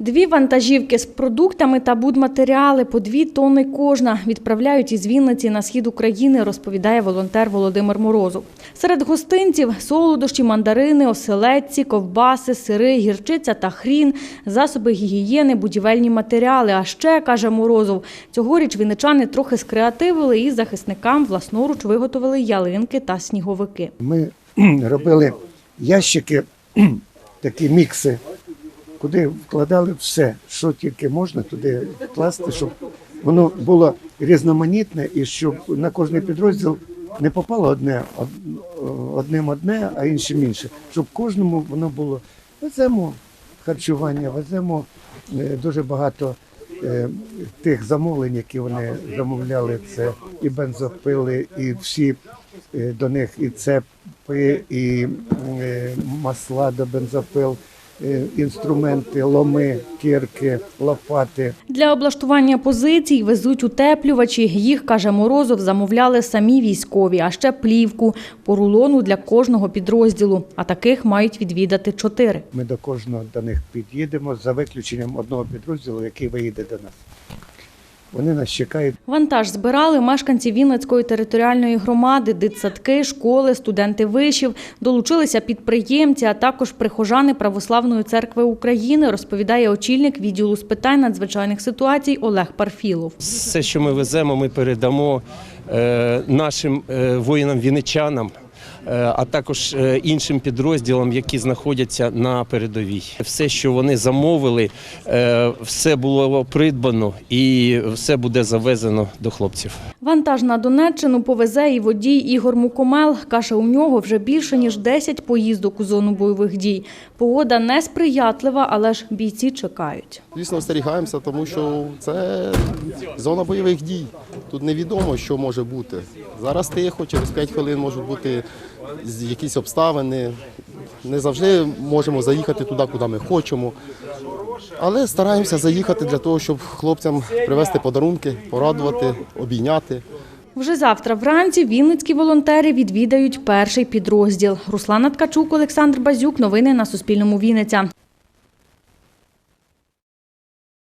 Дві вантажівки з продуктами та будматеріали по дві тонни кожна відправляють із Вінниці на схід України, розповідає волонтер Володимир Морозов. Серед гостинців солодощі, мандарини, оселедці, ковбаси, сири, гірчиця та хрін, засоби гігієни, будівельні матеріали. А ще каже Морозов, цьогоріч вінничани трохи скреативили і захисникам власноруч виготовили ялинки та сніговики. Ми робили ящики, такі мікси, куди вкладали все, що тільки можна туди вкласти, щоб воно було різноманітне і щоб на кожний підрозділ не попало одне одним одне, а іншим інше. Щоб кожному воно було. Веземо харчування, веземо е, дуже багато е, тих замовлень, які вони замовляли. Це і бензопили, і всі е, до них і цепи, і масла до бензопил, інструменти, ломи, кірки, лопати. Для облаштування позицій везуть утеплювачі. Їх, каже Морозов, замовляли самі військові, а ще плівку по рулону для кожного підрозділу. А таких мають відвідати чотири. Ми до кожного до них під'їдемо за виключенням одного підрозділу, який виїде до нас. Вони нас чекають. Вантаж збирали мешканці Вінницької територіальної громади, дитсадки, школи, студенти вишів. Долучилися підприємці, а також прихожани Православної церкви України, розповідає очільник відділу з питань надзвичайних ситуацій Олег Парфілов. Все, що ми веземо, ми передамо е, нашим е, воїнам-вінничанам, а також е, іншим підрозділам, які знаходяться на передовій. Все, що вони замовили, е, все було придбано і все буде завезено до хлопців. Вантаж на Донеччину повезе і водій Ігор Мукомел. Каже, у нього вже більше ніж 10 поїздок у зону бойових дій. Погода несприятлива, але ж бійці чекають. Звісно, остерігаємося, тому що це зона бойових дій. Тут невідомо, що може бути. Зараз тихо, через 5 хвилин можуть бути якісь обставини. Не завжди можемо заїхати туди, куди ми хочемо. Але стараємося заїхати для того, щоб хлопцям привезти подарунки, порадувати, обійняти. Вже завтра вранці вінницькі волонтери відвідають перший підрозділ. Руслана Ткачук, Олександр Базюк. Новини на Суспільному Вінниця.